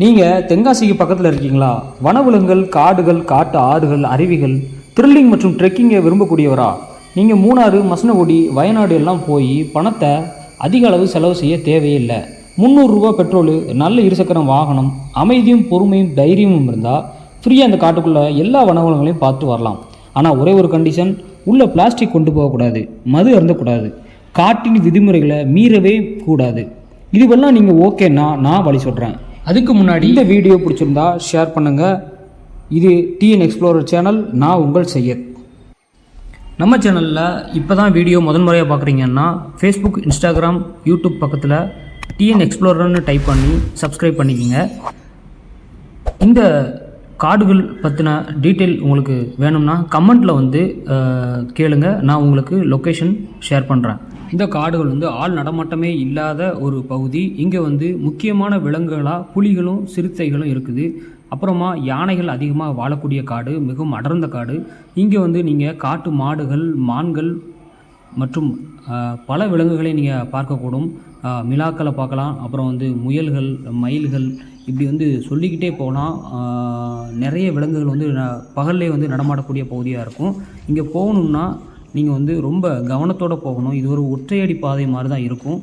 நீங்கள் தென்காசிக்கு பக்கத்தில் இருக்கீங்களா? வனவிலங்குகள் காடுகள் காட்டு ஆறுகள் அருவிகள் த்ரில்லிங் மற்றும் ட்ரெக்கிங்கை விரும்பக்கூடியவரா? நீங்கள் மூணாறு மசனகுடி வயநாடு எல்லாம் போய் பணத்தை அதிக அளவு செலவு செய்ய தேவையில்லை முந்நூறுரூவா பெட்ரோலு நல்ல இருசக்கர வாகனம் அமைதியும் பொறுமையும் தைரியமும் இருந்தால் ஃப்ரீயாக அந்த காட்டுக்குள்ளே எல்லா வனவிலங்களையும் பார்த்து வரலாம். ஆனால் ஒரே ஒரு கண்டிஷன் உள்ள பிளாஸ்டிக் கொண்டு போகக்கூடாது மது அருந்தக்கூடாது. காட்டின் விதிமுறைகளை மீறவே கூடாது. இதுவெல்லாம் நீங்கள் ஓகேன்னா நான் வழி சொல்கிறேன் அதுக்கு முன்னாடி இந்த வீடியோ பிடிச்சிருந்தா ஷேர் பண்ணுங்கள் இது டிஎன் எக்ஸ்ப்ளோரர் சேனல் நான் உங்கள் செய்யத் நம்ம சேனலில் இப்போ தான் வீடியோ முதல் முறையாக பார்க்குறீங்கன்னா ஃபேஸ்புக் இன்ஸ்டாகிராம் யூடியூப் பக்கத்தில் டிஎன் எக்ஸ்ப்ளோரர்னு டைப் பண்ணி சப்ஸ்கிரைப் பண்ணிக்கோங்க. இந்த கார்டுகள் பற்றின டீட்டெயில் உங்களுக்கு வேணும்னா கமெண்ட்டில் வந்து கேளுங்க. நான் உங்களுக்கு லொக்கேஷன் ஷேர் பண்ணுறேன் இந்த காடுகள் வந்து ஆள் நடமாட்டமே இல்லாத ஒரு பகுதி. இங்கே வந்து முக்கியமான விலங்குகளாக புலிகளும் சிறுத்தைகளும் இருக்குது. அப்புறமா யானைகள் அதிகமாக வாழக்கூடிய காடு மிகவும் அடர்ந்த காடு. இங்கே வந்து நீங்கள் காட்டு மாடுகள் மான்கள் மற்றும் பல விலங்குகளை நீங்கள் பார்க்கக்கூடும். மிலாக்களை பார்க்கலாம். அப்புறம் வந்து முயல்கள் மயில்கள் இப்படி வந்து சொல்லிக்கிட்டே போனால் நிறைய விலங்குகள் வந்து பகல்லே வந்து நடமாடக்கூடிய பகுதியாக இருக்கும். இங்கே போகணும்னா நீங்கள் வந்து ரொம்ப கவனத்தோடு போகணும். இது ஒரு ஒற்றையடி பாதை மாதிரி தான் இருக்கும்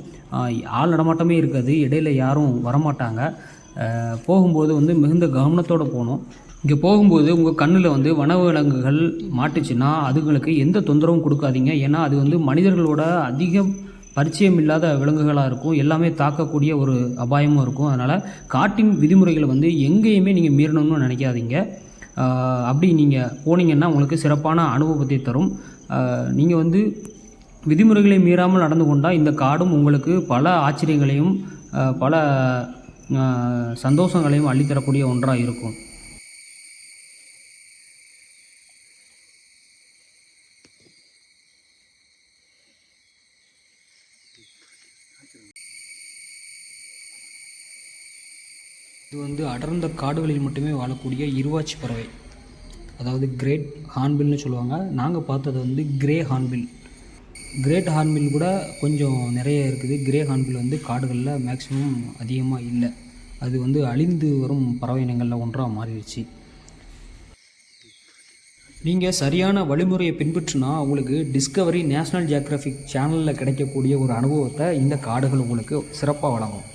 ஆள் நடமாட்டமே இருக்காது. இடையில யாரும் வரமாட்டாங்க. போகும்போது வந்து மிகுந்த கவனத்தோடு போகணும். இங்கே போகும்போது உங்கள் கண்ணில் வந்து வனவிலங்குகள் மாட்டுச்சுன்னா அதுங்களுக்கு எந்த தொந்தரவும் கொடுக்காதீங்க. ஏன்னா அது வந்து மனிதர்களோட அதிக பரிச்சயம் இல்லாத விலங்குகளாக இருக்கும். எல்லாமே தாக்கக்கூடிய ஒரு அபாயமும் இருக்கும். அதனால் காட்டின் விதிமுறைகளை வந்து எங்கேயுமே நீங்கள் மீறணும்னு நினைக்காதீங்க. அப்படி நீங்கள் போனீங்கன்னா உங்களுக்கு சிறப்பான அனுபவத்தை தரும். நீங்கள் வந்து விதிமுறைகளை மீறாமல் நடந்து கொண்டால் இந்த காடும் உங்களுக்கு பல ஆச்சரியங்களையும் பல சந்தோஷங்களையும் அள்ளித்தரக்கூடிய ஒன்றாக இருக்கும். இது வந்து அடர்ந்த காடுகளில் மட்டுமே வாழக்கூடிய இருவாச்சி பறவை. அதாவது கிரேட் ஹார்ன்பில்னு சொல்லுவாங்க. நாங்கள் பார்த்தது வந்து கிரே ஹார்ன்பில் கிரேட் ஹார்ன்பில் கூட கொஞ்சம் நிறைய இருக்குது. கிரே ஹார்ன்பில் வந்து காடுகளில் மேக்ஸிமம் அதிகமாக இல்லை. அது வந்து அழிந்து வரும் பறவை இனங்களில் ஒன்றாக மாறிடுச்சு. நீங்கள் சரியான வழிமுறையை பின்பற்றினா உங்களுக்கு டிஸ்கவரி நேஷ்னல் ஜியாகிரபிக் சேனலில் கிடைக்கக்கூடிய ஒரு அனுபவத்தை இந்த காடுகள் உங்களுக்கு சிறப்பாக வழங்கும்.